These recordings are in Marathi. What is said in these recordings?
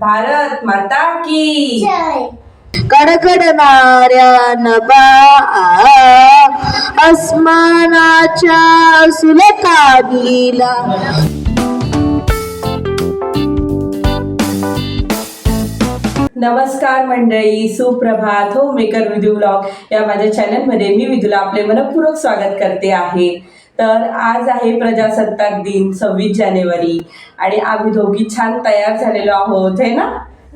भारत माता की कडकडणाऱ्या नभा अस्मानाच्या सुलतानीला. नमस्कार मंडळी सुप्रभात. हो मेकर विदू ब्लॉग. या माझ्या चॅनलमध्ये मी विदूला आपले मनपूर्वक स्वागत करते आहे. तर आज आहे प्रजासत्ताक दिन सव्वीस जानेवारी. आणि आम्ही दोघी छान तयार झालेलो आहोत हे ना?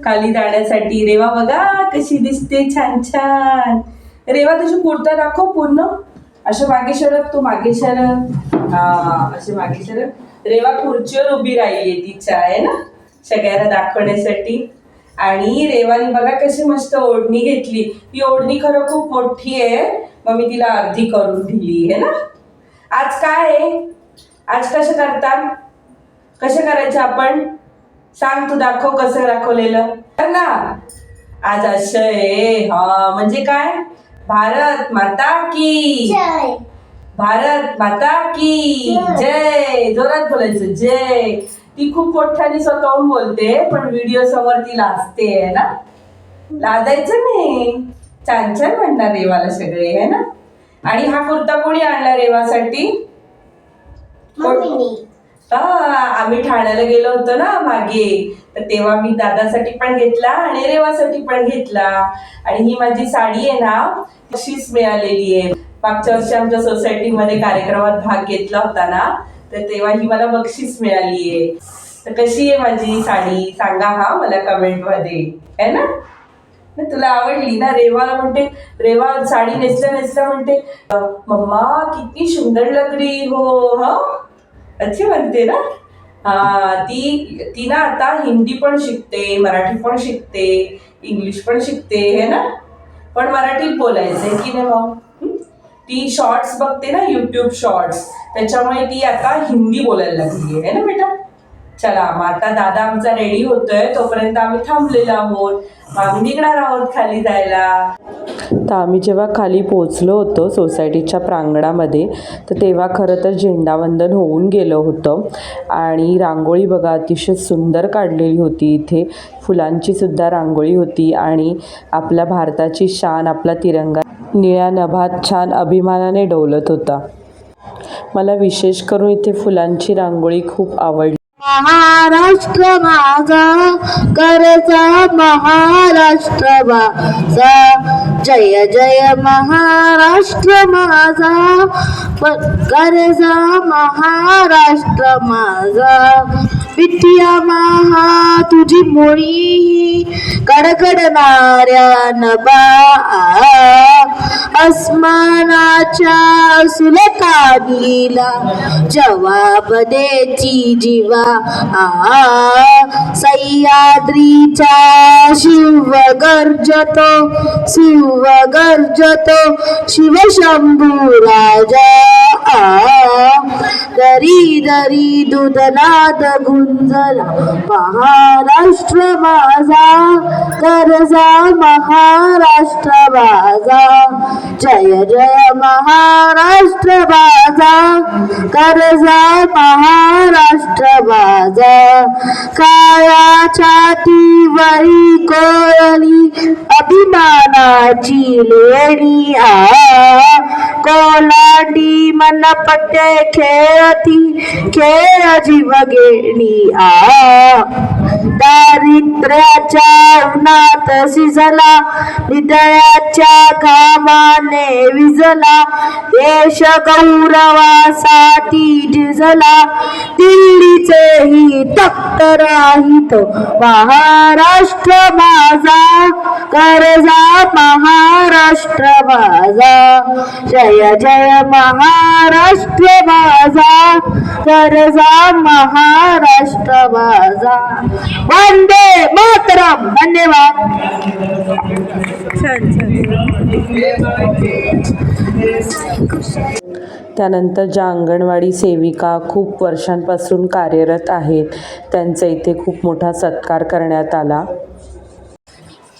खाली जाण्यासाठी. रेवा बघा कशी दिसते छान छान. रेवा तुझी कुर्ता दाखव पूर्ण. अशा मागे शरक तू मागे शरक हा असे मागे शरक रेवा खुर्चीवर उभी राहिली तिच्या आहे ना? सगळ्यांना दाखवण्यासाठी. आणि रेवानी बघा कशी मस्त ओढणी घेतली. ही ओढणी खरं खूप मोठी आहे. मग मी तिला अर्धी करून दिली आहे ना? आज काय आहे? आज कसं करतात कसं करायचं आपण? सांग तू दाखव कसं दाखवलेलं. कर ना. आज असं आहे. हा म्हणजे काय? भारत माता की. भारत माता की. जय. जोरात बोलायचं. जय. ती खूप मोठ्याने स्वतःहून बोलते पण व्हिडिओ समोर ती लाजते आहे ना? लाजायचं नाही. छान छान म्हणणार रेवाला सगळे आहे ना? आणि हा कुर्ता कोणी आणला रेवासाठी? आम्ही ठाण्याला गेलो होतो ना मागे. तर तेव्हा मी दादासाठी पण घेतला आणि रेवासाठी पण घेतला. आणि ही माझी साडी आहे ना तशीच मिळालेली आहे. मागच्या वर्षी आमच्या सोसायटीमध्ये कार्यक्रमात भाग घेतला होता ना तर तेव्हा ही मला बक्षीस मिळाली आहे. तर कशी आहे माझी साडी? सांगा हा मला कमेंटमध्ये. है ना? तुला आवडली ना रेवाला म्हणते रेवा साडी नेसल्या नेसल्या म्हणते मम्मा किती सुंदर लगडी हो हा? अच्छी म्हणते ना? हा ती ती ना आता हिंदी पण शिकते मराठी पण शिकते इंग्लिश पण शिकते हे ना? पण मराठीत बोलायचंय की नाही मग ती शॉर्ट्स बघते ना युट्यूब शॉर्ट्स त्याच्यामुळे ती आता हिंदी बोलायला लागली आहे ना बेटा? चला मग आता दादा आमचा रेडी होतोय. तोपर्यंत आम्ही थांबलेलो आहोत. आम्ही निघणार आहोत खाली जायला. तर आम्ही जेव्हा खाली पोचलो होतो सोसायटीच्या प्रांगणामध्ये तर तेव्हा खरं तर झेंडावंदन होऊन गेलं होतं. आणि रांगोळी बघा अतिशय सुंदर काढलेली होती इथे. फुलांची सुद्धा रांगोळी होती आणि आपल्या भारताची शान आपला तिरंगा निळ्या नभात छान अभिमानाने डोलत होता. मला विशेष करून इथे फुलांची रांगोळी खूप आवडली. महाराष्ट्र माझा करचा महाराष्ट्र माझा. जय जय महाराष्ट्र माझा प- करजा महाराष्ट्र माझा. विद्या महा तुझी मुळी कडकडणाऱ्या नबा अस्मा अस्मानाच्या सुलतानीला जवाब देची जीवा आ सह्याद्रीचा शिव गर्जतो शिव गर्जतो शिवशंभू राजा. दरी दरी दुधनाद गुंजला महाराष्ट्र माझा कर्जा महाराष्ट्र माझा. जय जय महाराष्ट्र बाज़ा करजा महाराष्ट्र बाज़ा काया छातीवरी कोयली अभिमानाची लेणी आ. कोलांडी मनपट्टे खेळती खेळ जीव गेणी आ. दारिद्र्याच्या उन्हात शिजला हृदयाच्या घामाने विजला. देश गौरवासाठी झिजला. दिल्लीचे ही तख्त राहित महाराष्ट्र माझा कर्जा महाराष्ट्र माझा. जय जय महाराष्ट्र माझा. करजा महाराष्ट्र माझा वंदे मातरम. धन्यवाद. त्यानंतर ज्या अंगणवाडी सेविका खूप वर्षांपासून कार्यरत आहेत त्यांचा इथे खूप मोठा सत्कार करण्यात आला.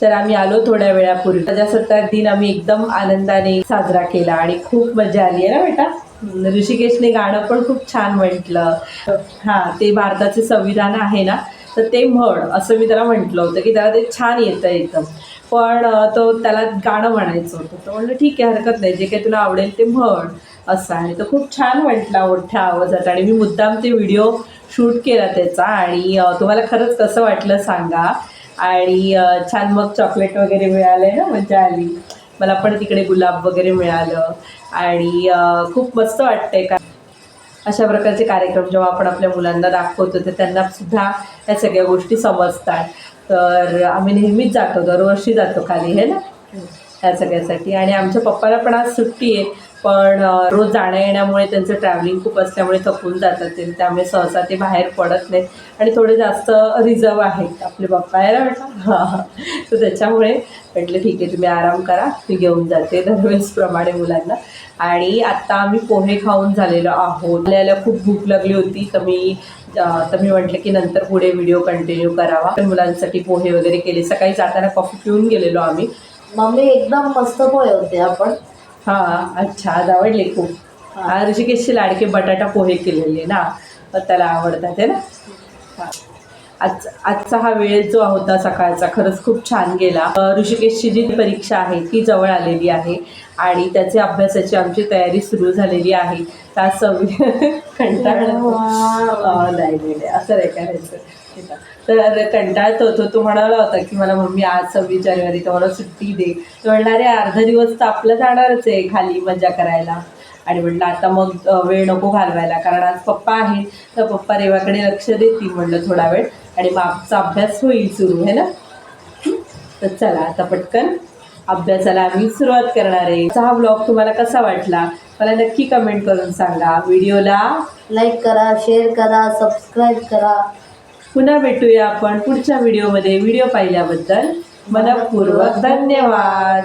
तर आम्ही आलो थोड्या वेळापूर्वी. प्रजासत्ताक दिन आम्ही एकदम आनंदाने साजरा केला आणि खूप मजा आली. आहे ना बेटा? ऋषिकेशने गाणं पण खूप छान म्हटलं. हां ते भारताचे संविधान आहे ना तर ते म्हण असं मी त्याला म्हटलं होतं की त्याला ते छान येतं येतं पण तो त्याला गाणं म्हणायचं होतं. तर म्हणलं ठीक आहे हरकत नाही. जे काही तुला आवडेल ते म्हण असं आहे. तर खूप छान म्हटला मोठ्या आवाजात आणि मी मुद्दाम ते व्हिडिओ शूट केला त्याचा. आणि तुम्हाला खरंच कसं वाटलं सांगा. आणि छान मग चॉकलेट वगैरे मिळाले ना मजा आली. मला पण तिकडे गुलाब वगैरे मिळालं. आणि खूप मस्त वाटतंय का अशा प्रकारचे कार्यक्रम जेव्हा आपण आपल्या मुलांना दाखवतो तर त्यांना सुद्धा या सगळ्या गोष्टी समजतात. तर आम्ही नेहमीच जातो दरवर्षी जातो खाली हे ना? या सगळ्यासाठी. आणि आमच्या पप्पाला पण आज सुट्टी आहे. पण रोज जाण्या येण्यामुळे त्यांचं ट्रॅव्हलिंग खूप असल्यामुळे थकून जातात ते. त्यामुळे सहसा ते बाहेर पडत नाहीत. आणि थोडे जास्त रिझर्व आहेत आपले पप्पा आहे ना म्हटलं हां. तर त्याच्यामुळे म्हटलं ठीक आहे तुम्ही आराम करा. मी घेऊन जाते. दरवेळेसप्रमाणे मुलांना. आणि आत्ता आम्ही पोहे खाऊन झालेलो आहोत. आपल्याला खूप भूक लागली होती. तर मी तर मी म्हटलं की नंतर पुढे व्हिडिओ कंटिन्यू करावा. तर मुलांसाठी पोहे वगैरे केले. सकाळी जाताना कॉफी पिऊन गेलेलो आम्ही. मम्मी एकदम मस्त पोहे होते आपण. हां अच्छा आज आवडले खूप. ऋषिकेशचे लाडके बटाटा पोहे केलेले ना त्याला आवडतात आहे ना. आज आजचा हा वेळ जो होता सकाळचा खरंच खूप छान गेला. ऋषिकेशची जी परीक्षा आहे ती जवळ आलेली आहे आणि त्याचे अभ्यासाची आमची तयारी सुरू झालेली आहे. त्या सवयी कंटाळा नाही, असं नाही करायचं. तर कंटाळत होतो. तो म्हणाला होता की मला मम्मी आज सव्वीस जानेवारी तर मला सुट्टी दे. तो म्हणणार अर्धा दिवस तर आपलं जाणारच आहे खाली मजा करायला. आणि म्हटलं आता मग वेळ नको घालवायला कारण आज पप्पा आहेत तर पप्पा रेवाकडे लक्ष देतील म्हटलं थोडा वेळ. आणि मग आमचा अभ्यास होईल सुरू आहे ना? तर चला आता पटकन अभ्यासाला आम्ही सुरुवात करणार आहे. हा ब्लॉग तुम्हाला कसा वाटला? मला नक्की कमेंट करून सांगा. व्हिडिओला लाईक करा शेअर करा सबस्क्राईब करा. पुन्हा भेटूया आपण पुढच्या व्हिडिओमध्ये व्हिडिओ पाहिल्याबद्दल. मनपूर्वक धन्यवाद.